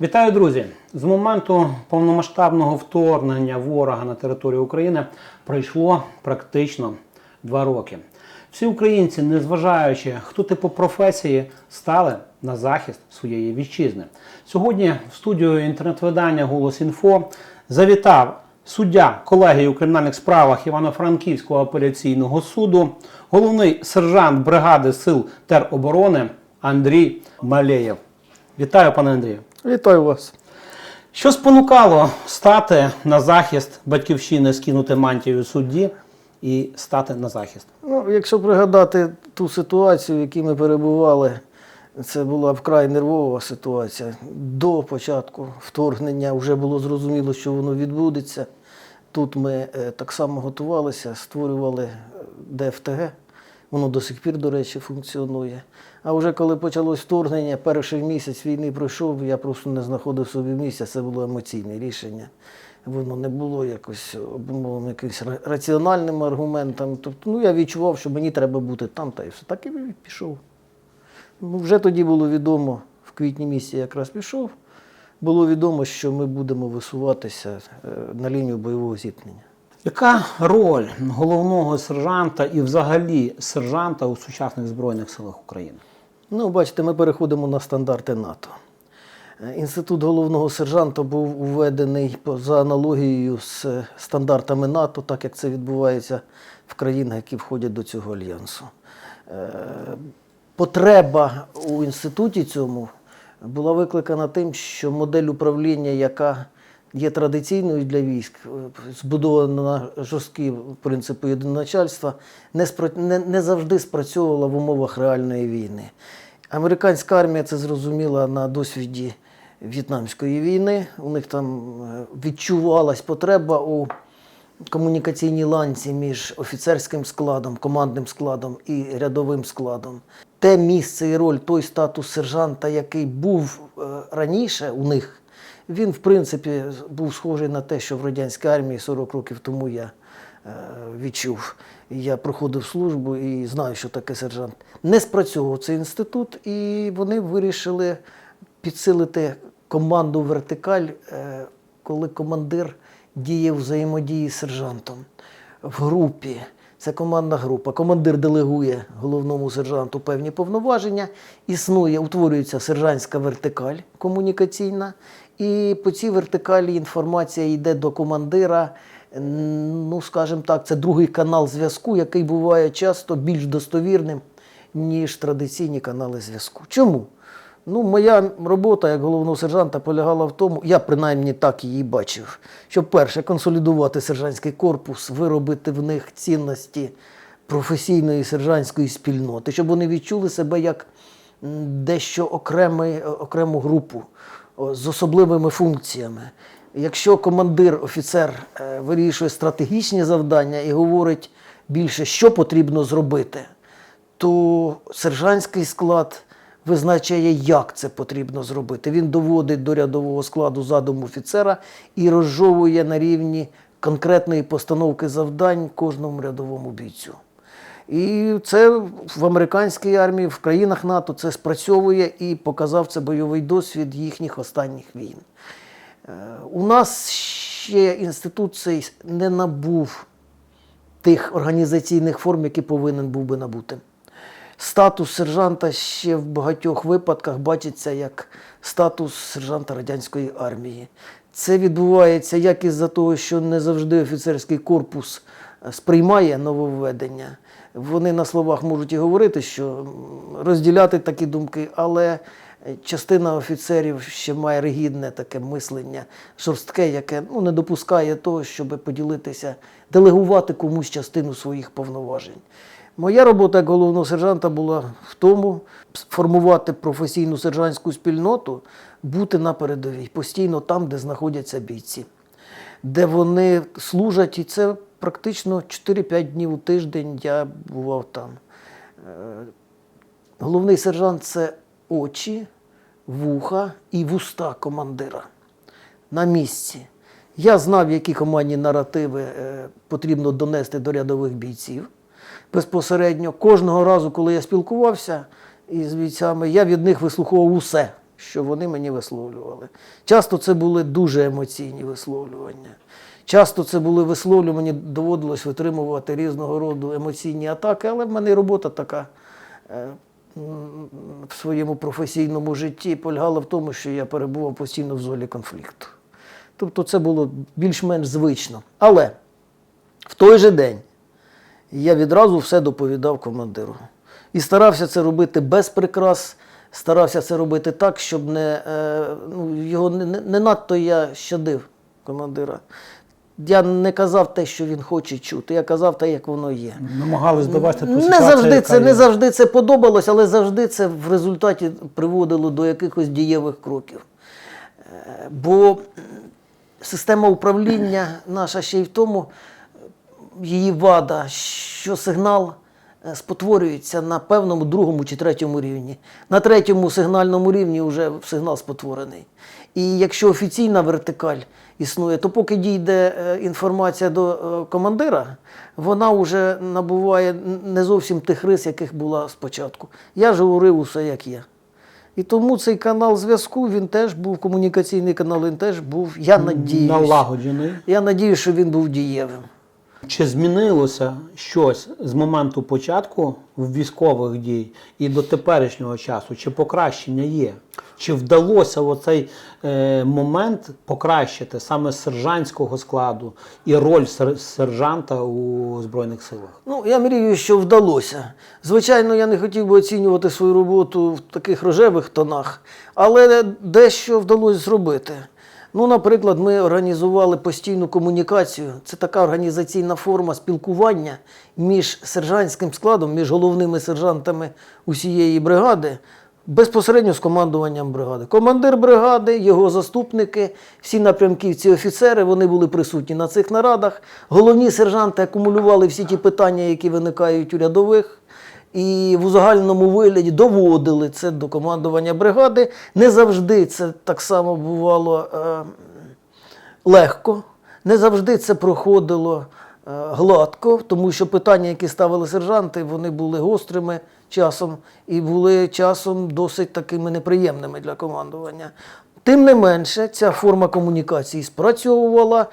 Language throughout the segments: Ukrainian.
Вітаю, друзі! З моменту повномасштабного вторгнення ворога на територію України пройшло практично два роки. Всі українці, незважаючи, хто ти по професії, стали на захист своєї вітчизни. Сьогодні в студію інтернет-видання Голос Інфо завітав суддя колегії у кримінальних справах Івано-Франківського апеляційного суду, головний сержант бригади сил тероборони Андрій Малеєв. Вітаю, пане Андрію. Вітаю вас. Що спонукало стати на захист батьківщини, скинути мантію судді і стати на захист? Ну, якщо пригадати ту ситуацію, в якій ми перебували, це була вкрай нервова ситуація. До початку вторгнення вже було зрозуміло, що воно відбудеться. Тут ми е, так само готувалися, створювали е, ДФТГ. Воно до сих пір, до речі, функціонує. А вже коли почалось вторгнення, перший місяць війни пройшов, я просто не знаходив собі місця. Це було емоційне рішення. Воно не було якось обумовлено якимось раціональним аргументом. Тобто, ну я відчував, що мені треба бути там, та і все. Так і пішов. Ну, вже тоді було відомо, в квітні місяці якраз пішов. Було відомо, що ми будемо висуватися е, на лінію бойового зіткнення. Яка роль головного сержанта і взагалі сержанта у сучасних Збройних силах України? Ну, бачите, ми переходимо на стандарти НАТО. Е, Інститут головного сержанта був уведений по- за аналогією з стандартами НАТО, так як це відбувається в країнах, які входять до цього альянсу. Е, Потреба у інституті цьому була викликана тим, що модель управління, яка є традиційною для військ, е, збудована на жорсткі принципи єдиноначальства, не, спра- не, не завжди спрацьовувала в умовах реальної війни. Американська армія це зрозуміла на досвіді В'єтнамської війни. У них там е, відчувалась потреба у комунікаційній ланці між офіцерським складом, командним складом і рядовим складом. Те місце і роль, той статус сержанта, який був е, раніше у них, він, в принципі, був схожий на те, що в радянській армії 40 років тому я е, відчув. Я проходив службу і знаю, що таке сержант. Не спрацьовував цей інститут, і вони вирішили підсилити команду вертикаль, е, коли командир діє в взаємодії з сержантом в групі. Це командна група. Командир делегує головному сержанту певні повноваження, існує, утворюється сержантська вертикаль комунікаційна, і по цій вертикалі інформація йде до командира. Ну, скажімо так, це другий канал зв'язку, який буває часто більш достовірним, ніж традиційні канали зв'язку. Чому? Ну, моя робота як головного сержанта полягала в тому, я принаймні так її бачив, щоб перше консолідувати сержантський корпус, виробити в них цінності професійної сержантської спільноти, щоб вони відчули себе як дещо окремий, окрему групу з особливими функціями. Якщо командир, офіцер е, вирішує стратегічні завдання і говорить більше, що потрібно зробити, то сержантський склад визначає, як це потрібно зробити. Він доводить до рядового складу задум офіцера і розжовує на рівні конкретної постановки завдань кожному рядовому бійцю. І це в американській армії, в країнах НАТО це спрацьовує і показав це бойовий досвід їхніх останніх війн. Е, У нас ще інститут цей не набув тих організаційних форм, які повинен був би набути. Статус сержанта ще в багатьох випадках бачиться як статус сержанта радянської армії. Це відбувається як із-за того, що не завжди офіцерський корпус е, сприймає нововведення. Вони на словах можуть і говорити, що розділяти такі думки, але частина офіцерів ще має ригідне таке мислення, жорстке, яке ну, не допускає того, щоб поділитися, делегувати комусь частину своїх повноважень. Моя робота як головного сержанта була в тому формувати професійну сержантську спільноту, бути на передовій, постійно там, де знаходяться бійці, де вони служать, і це практично 4-5 днів у тиждень я бував там. Е, Головний сержант це очі, вуха і вуста командира на місці. Я знав, які командні наративи е, потрібно донести до рядових бійців безпосередньо. Кожного разу, коли я спілкувався із бійцями, я від них вислуховував усе. що вони мені висловлювали. Часто це були дуже емоційні висловлювання. Часто це були мені доводилось витримувати різного роду емоційні атаки, але в мене робота така е, в своєму професійному житті полягала в тому, що я перебував постійно в зоні конфлікту. Тобто це було більш-менш звично. Але в той же день я відразу все доповідав командиру. І старався це робити без прикрас, старався це робити так, щоб не, е, ну, його не, не надто я щадив командира. Я не казав те, що він хоче чути, я казав те, як воно є. Намагались довести ту Не ситуацію, завжди, яка це, не завжди це подобалось, але завжди це в результаті приводило до якихось дієвих кроків. Е, Бо система управління наша ще й в тому, її вада, що сигнал е, спотворюється на певному другому чи третьому рівні. На третьому сигнальному рівні вже сигнал спотворений. І якщо офіційна вертикаль існує, то поки дійде е, інформація до е, командира, вона вже набуває не зовсім тих рис, яких була спочатку. Я ж говорив усе як є. І тому цей канал зв'язку він теж був комунікаційний канал, він теж був. Я надіюсь, налагоджений. я надію, що він був дієвим. Чи змінилося щось з моменту початку військових дій і до теперішнього часу? Чи покращення є? Чи вдалося оцей е, момент покращити саме сержантського складу і роль сер- сержанта у Збройних силах? Ну, я мрію, що вдалося. Звичайно, я не хотів би оцінювати свою роботу в таких рожевих тонах, але дещо вдалося зробити. Ну, наприклад, ми організували постійну комунікацію. Це така організаційна форма спілкування між сержантським складом, між головними сержантами усієї бригади, безпосередньо з командуванням бригади. Командир бригади, його заступники, всі напрямківці, офіцери, вони були присутні на цих нарадах. Головні сержанти акумулювали всі ті питання, які виникають у рядових. І в узагальненому вигляді доводили це до командування бригади. Не завжди це так само бувало е, легко, не завжди це проходило е, гладко, тому що питання, які ставили сержанти, вони були гострими часом і були часом досить такими неприємними для командування. Тим не менше, ця форма комунікації спрацьовувала,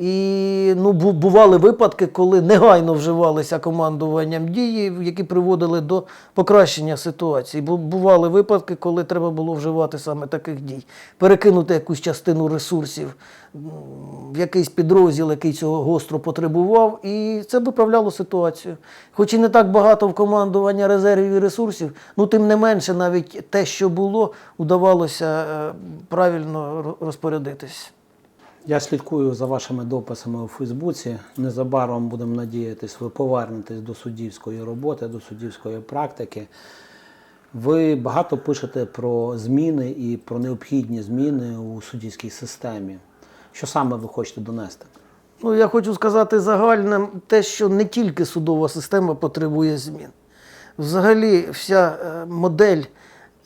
і ну, бували випадки, коли негайно вживалися командуванням дії, які приводили до покращення ситуації. Бу- Бували випадки, коли треба було вживати саме таких дій, перекинути якусь частину ресурсів в якийсь підрозділ, який цього гостро потребував, і це виправляло ситуацію. Хоч і не так багато в командування резервів і ресурсів, ну тим не менше, навіть те, що було, удавалося е, правильно розпорядитись. Я слідкую за вашими дописами у Фейсбуці. Незабаром будемо надіятись, ви повернетесь до суддівської роботи, до суддівської практики. Ви багато пишете про зміни і про необхідні зміни у суддівській системі. Що саме ви хочете донести? Ну, я хочу сказати загальним те, що не тільки судова система потребує змін. Взагалі, вся е, модель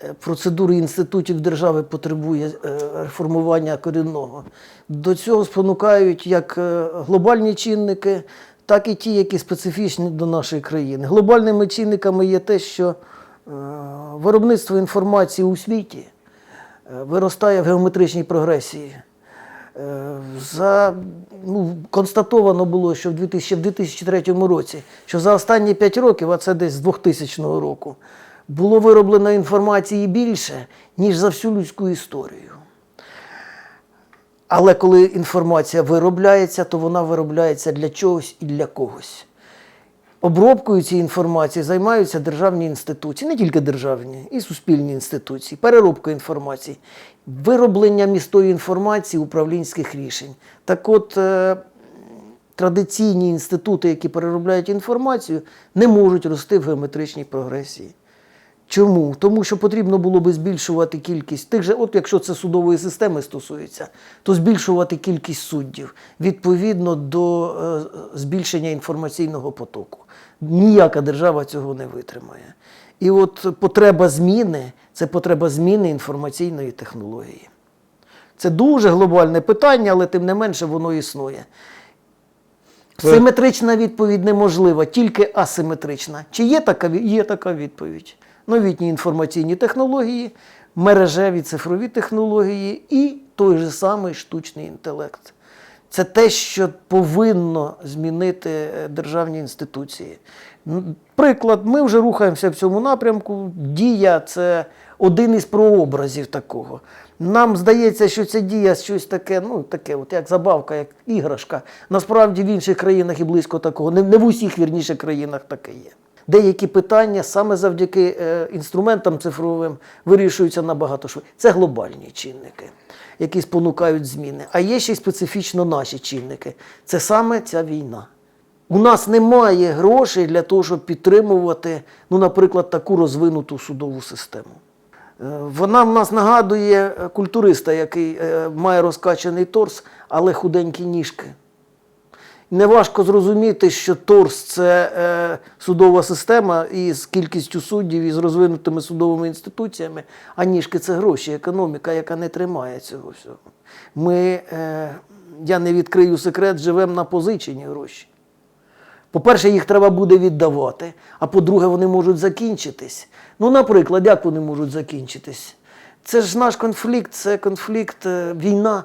е, процедури інститутів держави потребує е, реформування корінного. До цього спонукають як глобальні чинники, так і ті, які специфічні до нашої країни. Глобальними чинниками є те, що виробництво інформації у світі виростає в геометричній прогресії. Е, За, ну, констатовано було, що в 2000, в 2003 році, що за останні 5 років, а це десь з 2000 року, було вироблено інформації більше, ніж за всю людську історію. Але коли інформація виробляється, то вона виробляється для чогось і для когось. Обробкою цієї інформації займаються державні інституції, не тільки державні, і суспільні інституції, переробкою інформації, виробленням містої інформації управлінських рішень. Так от, е, традиційні інститути, які переробляють інформацію, не можуть рости в геометричній прогресії. Чому? Тому що потрібно було би збільшувати кількість тих же, от якщо це судової системи стосується, то збільшувати кількість суддів відповідно до е, збільшення інформаційного потоку. Ніяка держава цього не витримає. І от потреба зміни це потреба зміни інформаційної технології. Це дуже глобальне питання, але тим не менше воно існує. Симетрична відповідь неможлива, тільки асиметрична. Чи є така, є така відповідь? Новітні інформаційні технології мережеві цифрові технології і той же самий штучний інтелект. Це те, що повинно змінити е, державні інституції. Приклад, ми вже рухаємося в цьому напрямку. Дія це один із прообразів такого. Нам здається, що ця дія щось таке, ну таке, от як забавка, як іграшка. Насправді в інших країнах і близько такого, не, в усіх вірніше країнах таке є. Деякі питання саме завдяки е, інструментам цифровим вирішуються набагато швидше. Це глобальні чинники, які спонукають зміни. А є ще й специфічно наші чинники. Це саме ця війна. У нас немає грошей для того, щоб підтримувати, ну, наприклад, таку розвинуту судову систему. Е, Вона в нас нагадує культуриста, який е, має розкачаний торс, але худенькі ніжки. Неважко зрозуміти, що торс це е, судова система із кількістю суддів і з розвинутими судовими інституціями, а ніжки це гроші, економіка, яка не тримає цього всього. Ми, е, я не відкрию секрет, живемо на позичені гроші. По-перше, їх треба буде віддавати, а по-друге, вони можуть закінчитись. Ну, наприклад, як вони можуть закінчитись? Це ж наш конфлікт, це конфлікт, е, війна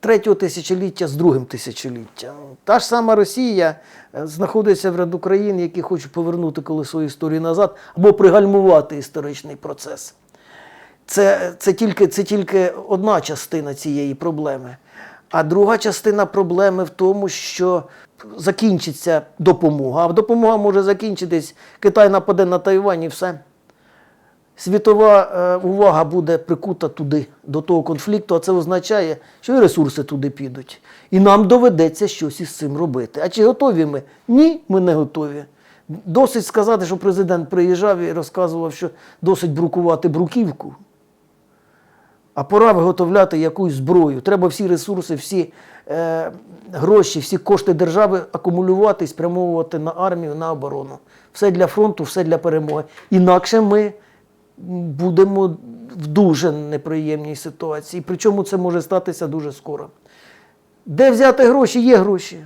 третього тисячоліття з другим тисячоліттям. Та ж сама Росія е, знаходиться в ряду країн, які хочуть повернути колесо історії назад або пригальмувати історичний процес. Це, це, тільки, це тільки одна частина цієї проблеми. А друга частина проблеми в тому, що закінчиться допомога. А допомога може закінчитись, Китай нападе на Тайвань і все. Світова е, увага буде прикута туди, до того конфлікту, а це означає, що і ресурси туди підуть. І нам доведеться щось із цим робити. А чи готові ми? Ні, ми не готові. Досить сказати, що президент приїжджав і розказував, що досить брукувати бруківку. А пора виготовляти якусь зброю. Треба всі ресурси, всі е, гроші, всі кошти держави акумулювати і спрямовувати на армію, на оборону. Все для фронту, все для перемоги. Інакше ми будемо в дуже неприємній ситуації. Причому це може статися дуже скоро. Де взяти гроші? Є гроші.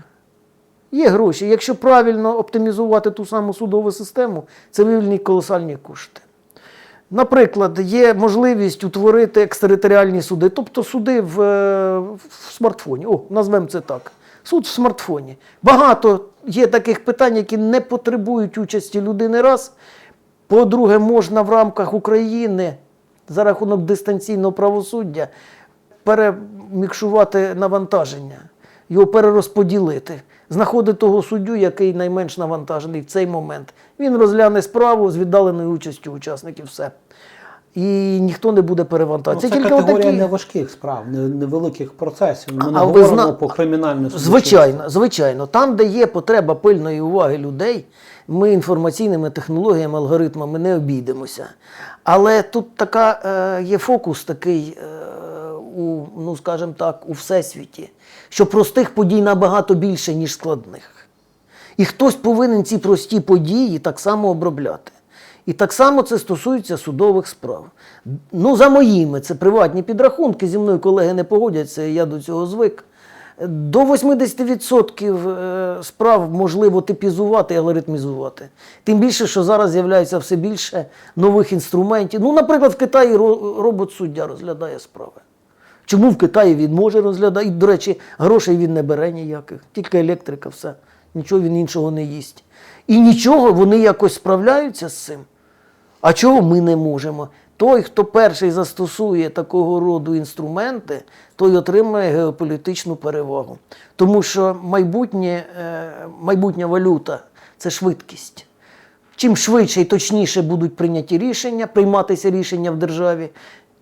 Є гроші. Якщо правильно оптимізувати ту саму судову систему, це вивільнить колосальні кошти. Наприклад, є можливість утворити екстериторіальні суди, тобто суди в, е, в смартфоні. О, назвемо це так. Суд в смартфоні. Багато є таких питань, які не потребують участі людини раз. По-друге, можна в рамках України за рахунок дистанційного правосуддя перемікшувати навантаження, його перерозподілити, знаходити того суддю, який найменш навантажений в цей момент. Він розгляне справу з віддаленою участю учасників. Все. І ніхто не буде Ну, перевантажений. це тільки категорія отакі- неважких справ, невеликих процесів. Ми не А ви говоримо зна- по кримінальних Звичайно, звичайно. Там, де є потреба пильної уваги людей, ми інформаційними технологіями, алгоритмами не обійдемося. Але тут така е, є фокус такий е, у, ну скажімо так, у всесвіті, що простих подій набагато більше, ніж складних. І хтось повинен ці прості події так само обробляти. І так само це стосується судових справ. Ну, за моїми, це приватні підрахунки, зі мною колеги не погодяться, я до цього звик. До 80% е, справ можливо типізувати і алгоритмізувати. Тим більше, що зараз з'являється все більше нових інструментів. Ну, наприклад, в Китаї робот-суддя розглядає справи. Чому в Китаї він може розглядати? І, до речі, грошей він не бере ніяких, тільки електрика, все. Нічого він іншого не їсть. І нічого, вони якось справляються з цим. А чого ми не можемо? Той, хто перший застосує такого роду інструменти, той отримає геополітичну перевагу. Тому що майбутнє, е, майбутня валюта це швидкість. Чим швидше і точніше будуть прийняті рішення, прийматися рішення в державі,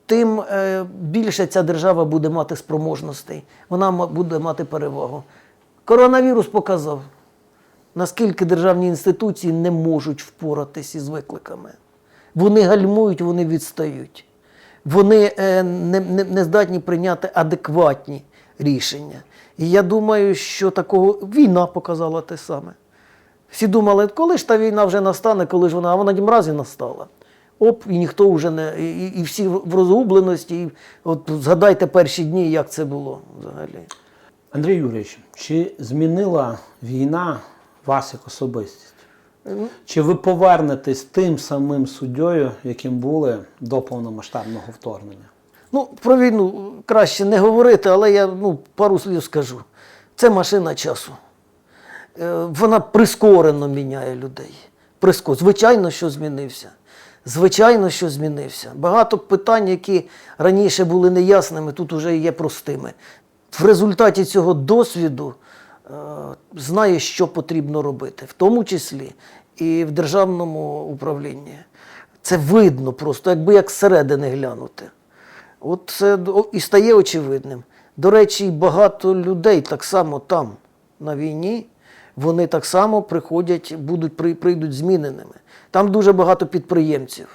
тим е, більше ця держава буде мати спроможностей, вона буде мати перевагу. Коронавірус показав, наскільки державні інституції не можуть впоратися із викликами. Вони гальмують, вони відстають. Вони е, не, не, не здатні прийняти адекватні рішення. І я думаю, що такого війна показала те саме. Всі думали, коли ж та війна вже настане, коли ж вона, а вона тім разі настала. Оп, і ніхто вже не. І- і всі в розгубленості. І от згадайте перші дні, як це було взагалі. Андрій Юрійович, чи змінила війна вас як особистість? Чи ви повернетесь тим самим суддєю, яким були до повномасштабного вторгнення? Ну, про війну краще не говорити, але я ну, пару слів скажу. Це машина часу. Е, Вона прискорено міняє людей. Приско... Звичайно, що змінився. Звичайно, що змінився. Багато питань, які раніше були неясними, тут вже є простими. В результаті цього досвіду знає, що потрібно робити, в тому числі і в державному управлінні. Це видно просто, якби як зсередини глянути. От це і стає очевидним. До речі, багато людей так само там, на війні, вони так само приходять, будуть, прийдуть зміненими. Там дуже багато підприємців,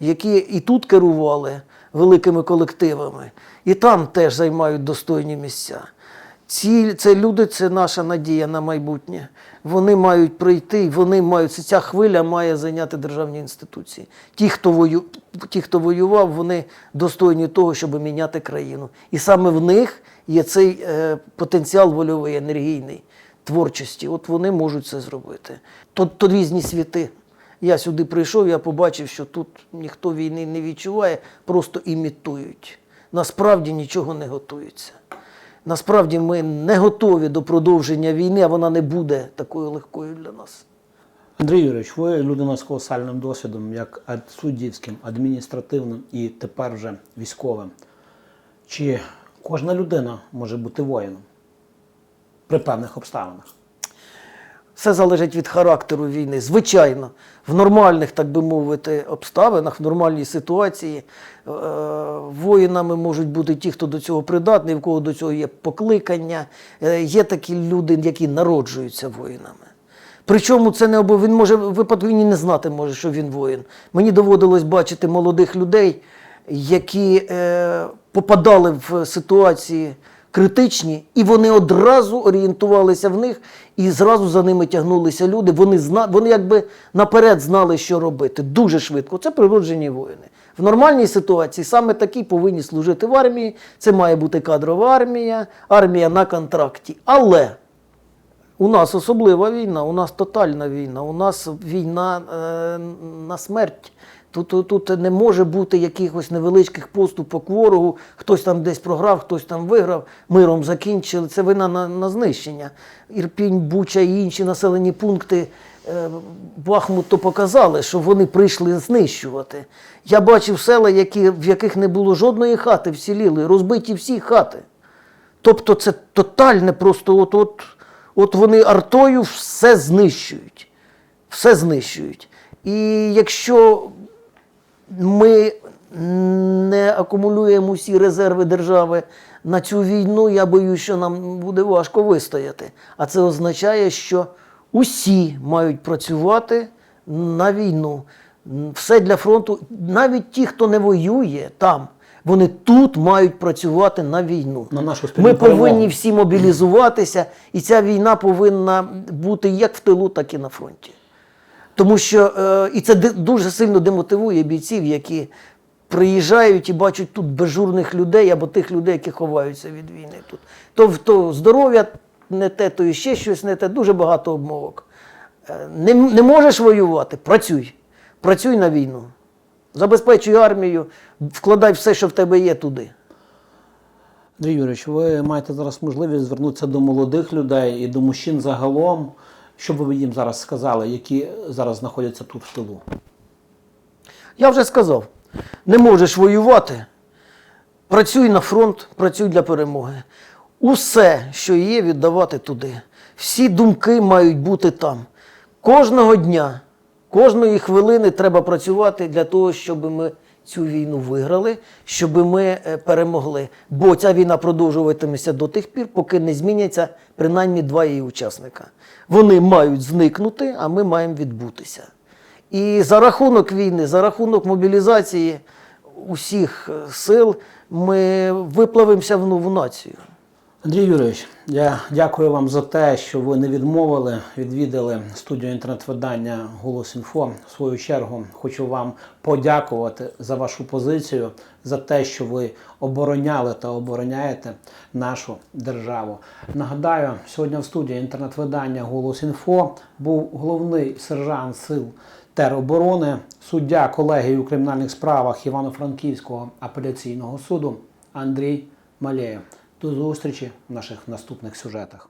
які і тут керували великими колективами, і там теж займають достойні місця. Ці, це люди, це наша надія на майбутнє. Вони мають прийти, вони мають, ця хвиля має зайняти державні інституції. Ті, хто, вою, ті, хто воював, вони достойні того, щоб міняти країну. І саме в них є цей е, потенціал вольовий, енергійний, творчості. От вони можуть це зробити. То, то різні світи. Я сюди прийшов, я побачив, що тут ніхто війни не відчуває, просто імітують. Насправді нічого не готується. Насправді ми не готові до продовження війни, а вона не буде такою легкою для нас. Андрій Юрійович, ви людина з колосальним досвідом, як суддівським, адміністративним і тепер вже військовим. Чи кожна людина може бути воїном при певних обставинах? Все залежить від характеру війни. Звичайно, в нормальних, так би мовити, обставинах, в нормальній ситуації е, воїнами можуть бути ті, хто до цього придатний, в кого до цього є покликання. Е, є такі люди, які народжуються воїнами. Причому це не обов'язково, він може випадку війни не знати може, що він воїн. Мені доводилось бачити молодих людей, які е, попадали в ситуації критичні, і вони одразу орієнтувалися в них, і зразу за ними тягнулися люди. Вони зна, вони якби наперед знали, що робити. Дуже швидко. Це природжені воїни. В нормальній ситуації саме такі повинні служити в армії. Це має бути кадрова армія, армія на контракті. Але у нас особлива війна, у нас тотальна війна, у нас війна е, на смерть. Тут, тут, тут не може бути якихось невеличких поступок ворогу, хтось там десь програв, хтось там виграв, миром закінчили. Це війна на, на знищення. Ірпінь, Буча і інші населені пункти е, Бахмут показали, що вони прийшли знищувати. Я бачив села, які, в яких не було жодної хати, вціліли, розбиті всі хати. Тобто це тотальне просто от, от, от вони артою все знищують. Все знищують. І якщо ми не акумулюємо усі резерви держави на цю війну, я боюсь, що нам буде важко вистояти. А це означає, що усі мають працювати на війну. Все для фронту, навіть ті, хто не воює там, вони тут мають працювати на війну. На нашу Ми повинні всі мобілізуватися, і ця війна повинна бути як в тилу, так і на фронті. Тому що е, і це дуже сильно демотивує бійців, які приїжджають і бачать тут безжурних людей або тих людей, які ховаються від війни тут. То, то здоров'я не те, то і ще щось не те, дуже багато обмовок. Е, Не, не можеш воювати, працюй. Працюй на війну. Забезпечуй армію, вкладай все, що в тебе є туди. Андрій Юрійович, ви маєте зараз можливість звернутися до молодих людей і до мужчин загалом. Що б ви їм зараз сказали, які зараз знаходяться тут в тилу? Я вже сказав, не можеш воювати, працюй на фронт, працюй для перемоги. Усе, що є, віддавати туди. Всі думки мають бути там. Кожного дня, кожної хвилини треба працювати для того, щоб ми цю війну виграли, щоб ми е, перемогли. Бо ця війна продовжуватиметься до тих пір, поки не зміняться принаймні два її учасника. Вони мають зникнути, а ми маємо відбутися. І за рахунок війни, за рахунок мобілізації усіх е, сил ми виплавимося в нову націю. Андрій Юрійович, я дякую вам за те, що ви не відмовили, відвідали студію інтернет-видання Голос Інфо. В свою чергу хочу вам подякувати за вашу позицію, за те, що ви обороняли та обороняєте нашу державу. Нагадаю, сьогодні в студії інтернет-видання Голос Інфо був головний сержант сил тероборони, суддя колегії у кримінальних справах Івано-Франківського апеляційного суду Андрій Малєєв. До зустрічі в наших наступних сюжетах.